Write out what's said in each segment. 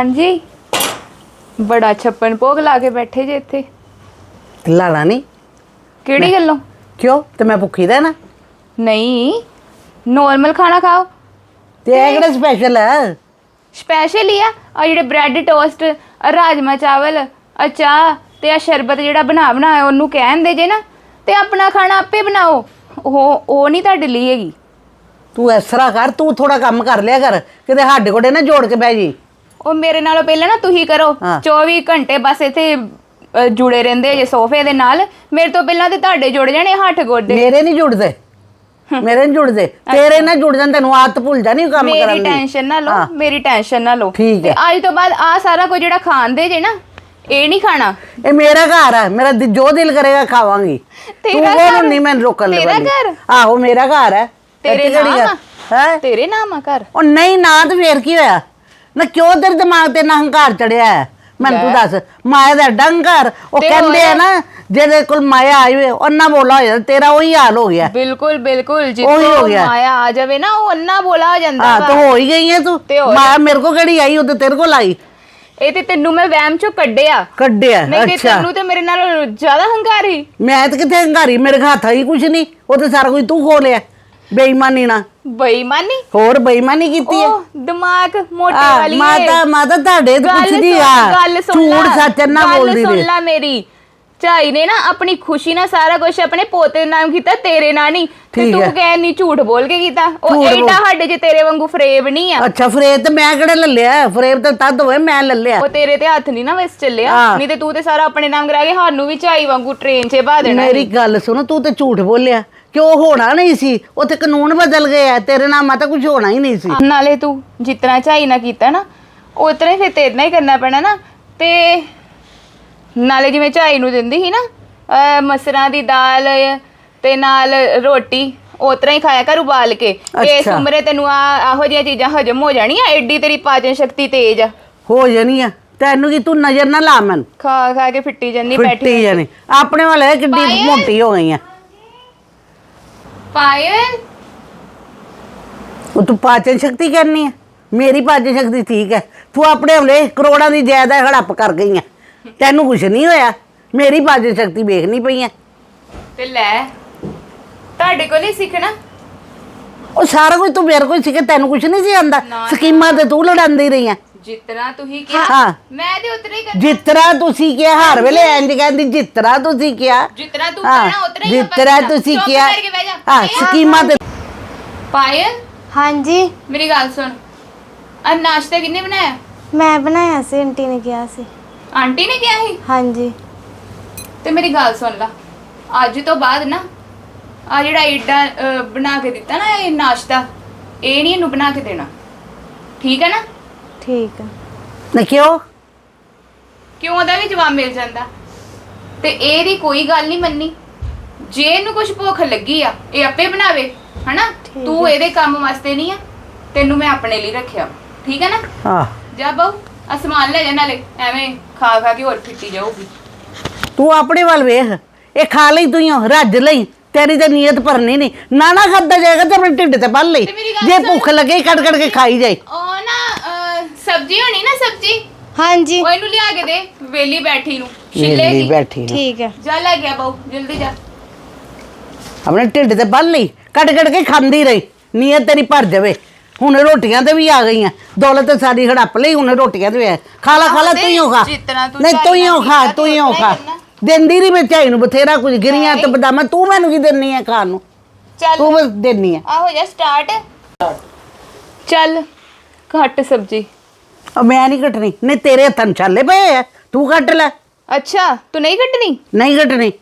ਹਾਂਜੀ। ਬੜਾ ਛੱਪਨ ਭੋਗ ਲਾ ਕੇ ਬੈਠੇ ਜੇ ਇੱਥੇ। ਲਾਣਾ ਨਹੀਂ ਕਿਹੜੀ ਗੱਲੋਂ? ਕਿਉਂ? ਤੇ ਮੈਂ ਭੁੱਖੀ ਦਾ ਨਾ। ਨਹੀਂ ਨੋਰਮਲ ਖਾਣਾ ਖਾਓ। ਤੇ ਇਹ ਕਿਹੜਾ ਸਪੈਸ਼ਲ ਹੈ ਸਪੈਸ਼ਲ ਹੀ ਆ। ਆ ਜਿਹੜੇ ਬ੍ਰੈਡ ਟੋਸਟ ਰਾਜਮਾ ਚਾਵਲ ਚਾਹ ਤੇ ਆ ਸ਼ਰਬਤ ਜਿਹੜਾ ਬਣਾ ਬਣਾ ਉਹਨੂੰ ਕਹਿੰਦੇ ਜੇ ਨਾ ਤੇ ਆਪਣਾ ਖਾਣਾ ਆਪੇ ਬਣਾਓ। ਉਹ ਉਹ ਨਹੀਂ ਤੁਹਾਡੇ ਲਈ ਹੈਗੀ। ਤੂੰ ਇਸ ਤਰ੍ਹਾਂ ਕਰ ਤੂੰ ਥੋੜਾ ਕੰਮ ਕਰ ਲਿਆ ਕਰ। ਕਿਤੇ ਹੱਡ ਗੋਡੇ ਨਾ ਜੋੜ ਕੇ ਬਹਿ ਜੀ। ਉਹ ਮੇਰੇ ਨਾਲੋਂ ਪਹਿਲਾਂ ਨਾ ਤੁਸੀਂ ਕਰੋ। ਹਾਂ। 24 ਘੰਟੇ ਬਸ ਇੱਥੇ ਅ, ਜੁੜੇ ਰਹਿੰਦੇ ਜੇ ਸੋਫੇ ਦੇ ਨਾਲ। ਮੇਰੇ ਤੋਂ ਪਹਿਲਾਂ ਤੇ ਤੁਹਾਡੇ ਜੁੜ ਜਾਣੇ ਹੱਥ ਗੋਡੇ। ਮੇਰੇ ਨਹੀਂ ਜੁੜਦੇ। ਮੇਰੇ ਨਹੀਂ ਜੁੜਦੇ। ਤੇਰੇ ਨਾਲ ਜੁੜ ਜਾਣ ਤੈਨੂੰ ਆਦਤ ਭੁੱਲ ਜਾਣੀ ਕੰਮ ਮੇਰੀ ਕਰਨ ਦੀ। ਟੈਨਸ਼ਨ ਨਾ ਲਓ ਹਾਂ। ਮੇਰੀ ਟੈਨਸ਼ਨ ਨਾ ਲਓ। ਠੀਕ ਹੈ। ਤੇ ਅੱਜ ਤੋਂ ਬਾਅਦ ਆ ਸਾਰਾ ਕੁਝ ਜਿਹੜਾ ਖਾਂਦੇ ਜੇ ਨਾ ਇਹ ਨਹੀਂ ਖਾਣਾ। ਇਹ ਮੇਰਾ ਘਰ ਹੈ ਮੇਰਾ ਦਿ- ਜੋ ਦਿਲ ਕਰੇਗਾ ਖਾਵਾਂਗੀ। ਤੂੰ ਤੇਰਾ ਕੋਣ ਘਰ? ਨਹੀਂ ਮੈਨੂੰ ਰੋਕਣ ਤੇਰਾ ਲੱਗੀ ਘਰ? ਆਹੋ ਮੇਰਾ ਘਰ ਹੈ। ਤੇਰੇ ਨਾਮ? ਹੈ? ਤੇਰੇ ਨਾਮ ਆ ਘਰ? ਉਹ ਨਹੀਂ ਨਾ ਤੇ ਫੇਰ ਕੀ ਹੋਇਆ? ਨਾ ਕਿਉਂ ਤੇਰੇ ਦਿਮਾਗ ਤੇ ਨਾ ਹੰਕਾਰ ਚੜਿਆ ਹੈ? ਮੈਨੂੰ ਤੂੰ। ਦੱਸ ਮਾਇਆ ਦਾ ਡੰਗਰ ਉਹ ਤੇ ਕਹਿੰਦੇ ਆ? ਨਾ ਜਿਹਦੇ ਕੋਲ ਮਾਇਆ ਆਈ ਹੋਏ ਉਹਨਾਂ ਬੋਲਾ ਹੋ ਜਾਂਦਾ ਤੇਰਾ ਉਹੀ ਹਾਲ ਹੋ ਗਿਆ ਬਿਲਕੁਲ ਬਿਲਕੁਲ ਉਹੀ ਹੋ ਗਿਆ। ਮਾਇਆ ਆ ਜਾਵੇ ਨਾ ਉਹ ਅੰਨਾ ਬੋਲਾ ਹੋ ਜਾਂਦਾ ਹਾਂ ਵਾ ਤੂੰ ਹੋ ਹੀ ਗਈ ਹੈ ਤੂੰ ਤੇ ਹੋਰ? ਮਾਇਆ ਮੇਰੇ ਕੋ ਕਿਹੜੀ ਆਈ ਉਹ ਤੇ ਤੇਰੇ ਕੋਲ ਆਈ ਇਹ ਤੇ ਤੈਨੂੰ ਮੈਂ ਵਹਿਮ ਚੋਂ ਕੱਢਿਆ ਕੱਢਿਆ ਨਹੀਂ ਤੇ ਅੱਛਾ ਤੈਨੂੰ ਤੇ ਮੇਰੇ ਨਾਲ ਜ਼ਿਆਦਾ ਹੰਕਾਰੀ ਮੈਂ ਤੇ ਕਿੱਥੇ ਹੰਕਾਰੀ ਮੇਰੇ ਹੱਥ ਆਈ ਕੁਛ ਨਹੀਂ ਉਹ ਤੇ ਸਾਰਾ ਕੁਝ ਤੂੰ ਖੋ ਲਿਆ ਬੇਈਮਾਨੀ ਨਾ ਬੇਈਮਾਨੀ? ਹੋਰ ਬੇਈਮਾਨੀ ਕੀਤੀ ਹੈ ਉਹ ਦਿਮਾਗ ਮੋਟੇ ਆ, ਵਾਲੀ ਏ। ਮਾਤਾ ਮਾਤਾ ਤੁਹਾਡੇ ਤੇ ਗੱਲ ਕੁਛ ਨਹੀਂ ਸੁਣ- ਆ। ਗੱਲ ਸੁਣ ਝੂਠ ਲਾ, ਸੱਚ ਨਾ ਗੱਲ ਬੋਲਦੀ ਸੁਣ ਲਾ ਮੇਰੀ। ਝਾਈ ਨੇ ਨਾ ਆਪਣੀ ਖੁਸ਼ੀ ਨਾਲ ਸਾਰਾ ਕੁਝ ਆਪਣੇ ਪੋਤੇ ਦੇ ਨਾਮ ਕੀਤਾ ਤੇਰੇ ਨਾਲ ਨਹੀਂ ਤੇ ਠੀਕ ਤੂੰ ਹੈ। ਕਹਿ ਨਹੀਂ ਝੂਠ ਬੋਲ ਕੇ ਕੀਤਾ। ਉਹ ਝੂਠ ਬੋਲ- ਐਡਾ ਸਾਡੇ ਜੇ ਤੇਰੇ ਵਾਂਗੂ ਫਰੇਬ ਨਹੀਂ ਆ। ਅੱਛਾ ਫਰੇਬ ਤੇ ਮੈਂ ਕਿਹੜਾ ਲੱਲਿਆ? ਫਰੇਬ ਤਾਂ ਤਦ ਹੋਏ ਮੈਂ ਲੱਲਿਆ। ਉਹ ਤੇਰੇ ਤੇ ਹੱਥ ਨਹੀਂ ਨਾ ਵਸ ਚੱਲਿਆ। ਹਾਂ। ਨਹੀਂ ਤੇ ਤੂੰ ਤੇ ਸਾਰਾ ਆਪਣੇ ਨਾਮ ਕਰਾ ਕੇ ਸਾਨੂੰ ਵੀ ਝਾਈ ਵਾਂਗੂ ਟ੍ਰੇਨ 'ਚ ਪਾ ਦੇਣਾ ਮੇਰੀ ਗੱਲ ਸੁਣ ਤੂੰ ਤੇ ਝੂਠ ਬੋਲਿਆ। ਕਿ ਉਹ ਹੋਣਾ ਨਹੀਂ ਸੀ? ਉੱਥੇ ਕਾਨੂੰਨ ਬਦਲ ਗਏ ਆ ਤੇਰੇ ਨਾਲ ਮਾਤਾ ਕੁਝ ਹੋਣਾ ਹੀ ਨਹੀਂ ਸੀ। ਨਾਲੇ ਤੂੰ ਜਿਤਨਾ ਝਾਈ ਨਾ ਕੀਤਾ ਨਾ ਉਤਨਾ ਹੀ ਫਿਰ ਤੇਰੇ ਨਾਲ ਹੀ ਕਰਨਾ ਪੈਣਾ ਨਾ। ਤੇ ਨਾਲੇ ਜਿਵੇਂ ਝਾਈ ਨੂੰ ਦਿੰਦੀ ਸੀ ਨਾ ਅਹ ਮਸਰਾਂ ਦੀ ਦਾਲ ਤੇ ਨਾਲ ਰੋਟੀ ਉਤਨਾ ਹੀ ਖਾਇਆ ਕਰ ਉਬਾਲ ਕੇ। ਇਸ ਅੱਛਾ। ਉਮਰੇ ਤੈਨੂੰ ਆ ਆਹੋ ਜਿਹੀਆਂ ਚੀਜ਼ਾਂ ਹਜਮ ਹੋ ਜਾਣੀਆਂ ਐਡੀ ਤੇਰੀ ਪਾਚਨ ਸ਼ਕਤੀ ਤੇਜ਼ ਆ। ਹੋ ਜਾਣੀ ਆ ਤੈਨੂੰ ਕੀ ਤੂੰ ਨਜ਼ਰ ਨਾ ਲਾ ਮਨ। ਖਾ ਖਾ ਕੇ ਫਿੱਟੀ ਜੰਨੀ ਬੈਠੀ ਫਿੱਟੀ ਜਾਣੀ ਆਪਣੇ ਵਾਲੇ ਕਿੱਡੀ। ਮੋਟੀ ਹੋ ਗਈ ਆ ਪਾਇਲ? ਉਹ ਤੂੰ ਪਾਚਨ ਸ਼ਕਤੀ ਕਰਨੀ ਆ। ਮੇਰੀ ਪਾਚਨ ਸ਼ਕਤੀ ਠੀਕ ਹੈ। ਤੂੰ ਆਪਣੇ ਹਮਲੇ ਕਰੋੜਾਂ ਦੀ ਜਾਇਦਾਦ ਹੜੱਪ ਕਰ ਗਈ ਆ। ਤੈਨੂੰ ਕੁਝ ਨਹੀਂ ਹੋਇਆ। ਮੇਰੀ ਪਾਚਨ ਸ਼ਕਤੀ ਵੇਖਣੀ ਪਈ ਆ। ਤੇ ਲੈ ਤੁਹਾਡੇ ਕੋਲ ਹੀ ਸਿੱਖਣਾ। ਉਹ ਸਾਰਾ ਕੁਝ ਤੂੰ ਮੇਰੇ ਕੋਲ ਸਿੱਖੇ। ਤੈਨੂੰ ਕੁਝ ਨਹੀਂ ਸੀ ਆਂਦਾ ਸਕੀਮਾਂ ਤੇ ਤੂੰ ਲੜਾਉਂਦੀ ਰਹੀ ਆ ਜਿਤਨਾ ਤੁਸੀਂ ਕਿਹਾ ਹਾਂ। ਮੈਂ ਤੇ ਉਤਨਾ ਹੀ ਕਰਨਾ। ਜਿਤਨਾ ਤੁਸੀਂ ਕਿਹਾ ਹਰ ਵੇਲੇ ਇੰਜ ਕਹਿੰਦੀ ਜਿਤਨਾ ਤੁਸੀਂ ਕਿਹਾ। ਜਿਤਨਾ ਤੂੰ ਹਾਂ, ਕਹਿਣਾ ਉਤਨਾ ਹੀ ਆਪਾਂ ਜਿਤਨਾ ਕਰਨਾ। ਤੁਸੀਂ ਚੁੱਪ ਕਿਹਾ। ਕਰਕੇ ਬਹਿ ਜਾ। ਹਾਂ ਪਾਇਲ, ਸਕੀਮਾਂ ਤੇ ਪਾਇਲ ਹਾਂਜੀ। ਮੇਰੀ ਗੱਲ ਸੁਣ। ਆ ਨਾਸ਼ਤਾ ਕਿੰਨੇ ਬਣਾਇਆ? ਮੈਂ ਬਣਾਇਆ ਸੀ ਆਂਟੀ ਨੇ ਕਿਹਾ ਸੀ। ਆਂਟੀ ਨੇ ਕਿਹਾ ਸੀ? ਹਾਂਜੀ। ਤੇ ਮੇਰੀ ਗੱਲ ਸੁਣ ਲਾ। ਅੱਜ ਤੋਂ ਬਾਅਦ ਨਾ ਆ ਜਿਹੜਾ ਏਡਾ ਬਣਾ ਕੇ ਦਿੱਤਾ ਨਾ ਇਹ ਨਾਸ਼ਤਾ ਇਹ ਨਹੀਂ ਇਹਨੂੰ ਬਣਾ ਕੇ ਦੇਣਾ। ਠੀਕ ਹੈ ਨਾ? ਠੀਕ ਆ। ਨਾ ਕਿਉਂ? ਕਿਉਂ ਉਹਦਾ ਵੀ ਜਵਾਬ ਮਿਲ ਜਾਂਦਾ? ਤੇ ਇਹਦੀ ਕੋਈ ਗੱਲ ਨਹੀਂ ਮੰਨੀ। ਜੇ ਇਹਨੂੰ ਕੁਝ ਭੁੱਖ ਲੱਗੀ ਆ ਇਹ ਆਪੇ ਬਣਾਵੇ ਹਨਾ? ਠੀਕ ਤੂੰ ਇਹਦੇ ਕੰਮ ਵਾਸਤੇ ਨਹੀਂ ਆ ਤੈਨੂੰ ਮੈਂ ਆਪਣੇ ਲਈ ਰੱਖਿਆ। ਠੀਕ ਹੈ ਨਾ? ਹਾਂ। ਜਾ ਬਹੁ ਆ ਸਮਾਨ ਲੈ ਜਾ ਨਾਲੇ ਐਵੇਂ ਖਾ ਖਾ ਕੇ ਹੋਰ ਫਿੱਟੀ ਜਾਊਗੀ। ਤੂੰ ਆਪਣੇ ਵੱਲ ਵੇਖ ਇਹ ਖਾ ਲਈ ਤੂੰ ਹੀ ਰੱਜ ਲਈ ਤੇਰੀ ਤਾਂ ਨੀਅਤ ਭਰਨੀ ਨਹੀਂ। ਨਾ ਨਾ ਖਾਦਾ ਜਾਏਗਾ ਤੇ ਆਪਣੇ ਢਿੱਡ ਤੇ ਪੱਲ ਲਈ। ਤੇ ਮੇਰੀ ਗੱਲ ਜੇ ਸੁਣ। ਭੁੱਖ ਲੱਗੇ ਕੱਢ ਕੱਢ ਕੇ ਖਾਈ ਜਾਏ। ਉਹ ਸਬਜ਼ੀ ਹੋਣੀ ਨਾ ਸਬਜ਼ੀ? ਹਾਂਜੀ। ਉਹ ਇਹਨੂੰ ਲਿਆ ਕੇ ਦੇ ਵੇਲੀ ਬੈਠੀ ਨੂੰ। ਵੇਲੀ ਛਿੱਲੇਗੀ ਬੈਠੀ ਨੂੰ। ਠੀਕ ਆ ਜਾ ਲੈ ਗਿਆ ਬਹੁ ਜਲਦੀ ਜਾ। ਆਪਣੇ ਢਿੱਡ ਤੇ ਪੱਲ ਲਈ ਕੱਢ ਕੱਢ ਕੇ ਖਾਂਦੀ ਰਹੀ। ਨੀਅਤ ਤੇਰੀ ਭਰ ਜਾਵੇ। ਹੁਣ ਰੋਟੀਆਂ ਤੇ ਵੀ ਆ ਗਈਆਂ। ਦੌਲਤ ਤੇ ਸਾਰੀ ਹੜੱਪ ਲਈ ਹੁਣ ਰੋਟੀਆਂ ਤੇ ਵੀ ਆ। ਖਾ ਲਾ ਖਾ ਲਾ ਤੂੰ ਹੀ ਓ ਖਾ ਜਿਤਨਾ ਤੂੰ ਨਹੀਂ ਤੂੰ ਹੀ ਓ ਖਾ ਤੂੰ ਹੀ ਓ ਖਾ। ਦਿੰਦੀ ਨਹੀਂ ਮੈਂ ਝਾਈ ਨੂੰ ਬਥੇਰਾ ਕੁਝ। ਗਿਰੀਆਂ ਤੇ ਬਦਾਮਾਂ ਤੂੰ ਮੈਨੂੰ ਕੀ ਦਿੰਨੀ ਆ ਖਾਣ ਨੂੰ? ਚੱਲ। ਤੂੰ ਬਸ ਦਿੰਨੀ ਆ। ਆ ਹੋ ਜਾ ਸਟਾਰਟ ਚੱਲ ਘੱਟ ਸਬਜ਼ੀ। ਉਹ ਮੈਂ ਨਹੀਂ ਕੱਟਣੀ। ਨਹੀਂ ਤੇਰੇ ਹੱਥਾਂ ਨੂੰ ਛਾਲੇ ਪਏ ਆ। ਤੂੰ ਕੱਟ ਲੈ। ਅੱਛਾ ਤੂੰ ਨਹੀਂ ਕੱਟਣੀ? ਨਹੀਂ ਕੱਟਣੀ।